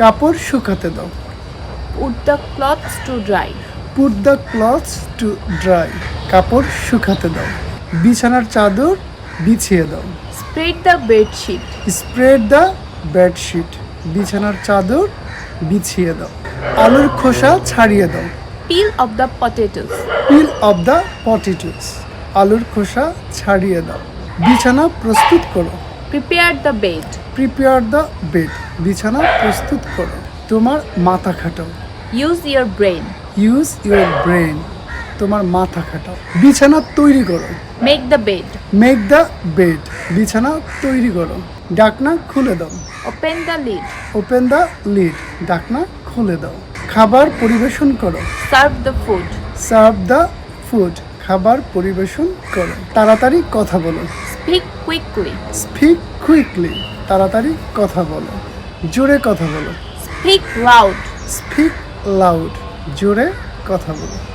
কাপড় শুকাতে দাও। Put the clothes to dry. Put the clothes to dry কাপড় শুকাতে দাও। বিছানার চাদর বিছিয়ে দাও। Spread the bed sheet. Spread the bedsheet বিছানার চাদর বিছিয়ে দাও। আলুর খোসা ছাড়িয়ে দাও। Peel off the potatoes. Peel off the potatoes আলুর খোসা ছাড়িয়ে দাও। বিছানা প্রস্তুত করো। Prepare the bed. Prepare the bed বিছানা প্রস্তুত করো। তোমার মাথা খাটাও। Use your brain use your brain তোমার মাথা খাটাও। বিছানা তৈরি করো। Make the bed make the bed বিছানা তৈরি করো। ডাকনা খুলে দাও। Open the lid open the lid ডাকনা খুলে দাও। খাবার পরিবেশন করো। Serve the food serve the food খাবার পরিবেশন করো। তাড়াতাড়ি কথা বলো। Speak কুইকলি স্পিক কুইকলি তাড়াতাড়ি কথা বলো। জোরে কথা বলো। স্পিক লাউড স্পিক লাউড জোরে কথা বলো।